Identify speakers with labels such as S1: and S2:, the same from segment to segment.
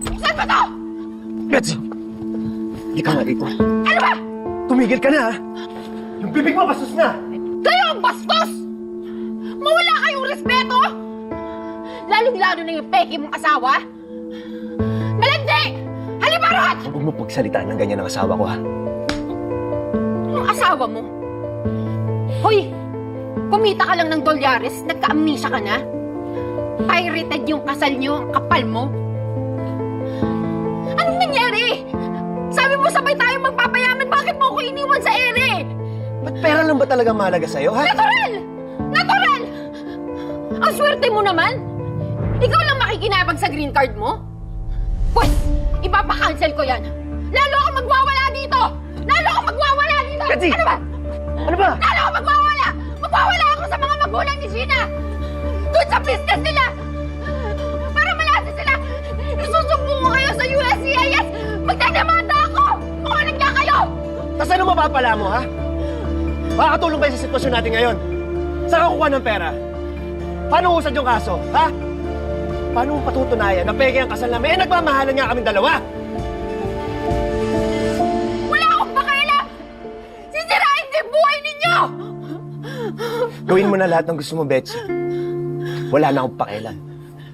S1: Saan ba to?
S2: Betsy! Hindi ka nga dito.
S1: Ano ba?
S2: Tumigil ka na, ha? Yung bibig mo, bastos na!
S1: Kayo ang bastos! Mawala kayong respeto! Lalong-lalo na yung peke mong asawa! Malandi! Halimarot!
S2: Huwag mo pagsalitaan ng ganyan ng asawa ko, ha?
S1: Yung asawa mo? Hoy! Kumita ka lang ng dolyares, nagka-amnesia ka na? Pirated yung kasal niyo, ang kapal mo? Mo sabay tayo magpapayaman, bakit mo ako iniwan sa ere?
S2: Ba't pera lang ba talaga mahalaga sa'yo, ha?
S1: Natural! Natural! Ang swerte mo naman! Ikaw lang makikinabang sa green card mo? Pwes, ipapakancel ko yan! Lalo ako magwawala dito! Lalo ako magwawala dito!
S2: Katsi!
S1: Ano ba?
S2: Ano ba?
S1: Lalo ako magwawala! Magwawala ako sa mga magulang ni Gina! Doon sa business nila!
S2: Tapos ano mapapala mo, ha? Makakatulong ba sa sitwasyon natin ngayon? Saan ka kukuha ng pera? Paano usad yung kaso, ha? Paano mo patutunayan na peke ang kasal namin? Eh, nagmamahalan nga kaming dalawa!
S1: Wala akong pakialam! Sisirain din buhay ninyo!
S2: Gawin mo na lahat ng gusto mo, Betsy. Wala na akong pakialam.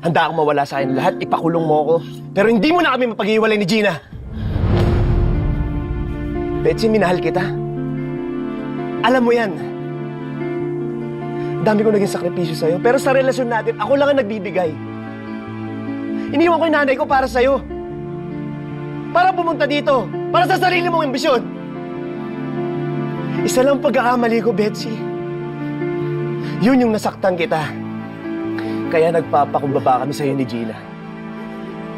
S2: Handa akong mawala sa akin lahat, ipakulong mo ako. Pero hindi mo na kami mapag-iwalay ni Gina. Betsy, minahal kita. Alam mo yan. Dami ko naging sakripisyo sa'yo, pero sa relasyon natin, ako lang ang nagbibigay. Iniwan ko yung nanay ko para sa'yo. Para pumunta dito. Para sa sarili mong ambisyon. Isa lang pagkakamali ko, Betsy. Yun yung nasaktan kita. Kaya nagpapakumbaba kami sa'yo ni Gina.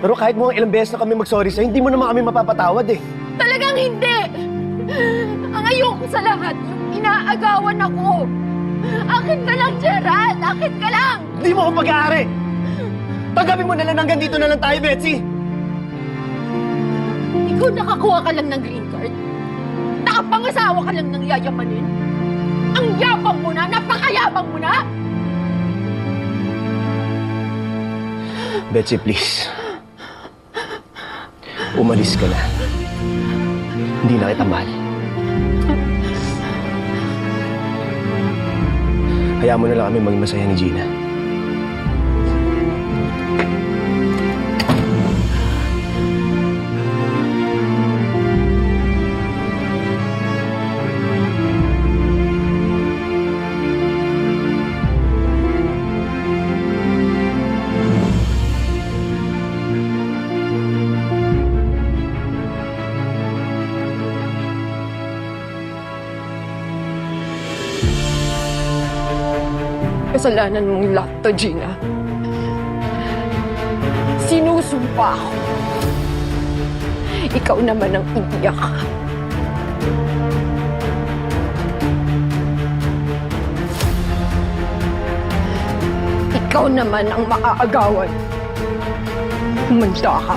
S2: Pero kahit mo ilang beses na kami mag-sorry sa'yo, hindi mo naman kami mapapatawad eh.
S1: Talagang hindi! Ang ayoko sa lahat, yung inaagawan ako. Akin ka lang, Gerald! Akin ka lang!
S2: Hindi mo ako pag-aari! Tanggapin mo na lang hanggang dito na lang tayo, Betsy!
S1: Ikaw nakakuha ka lang ng green card. Nakapangasawa ka lang ng yayamanin. Ang yabang mo na! Napakayabang mo na!
S2: Betsy, please. Umalis ka na. Hindi na kita mahal. Hayaan mo na lang kami maging masaya ni Gina.
S1: Kasalanan mong lahat to, Gina. Sinusumpa ako. Ikaw naman ang iiyak. Ikaw naman ang maaagawan. Humanda ka.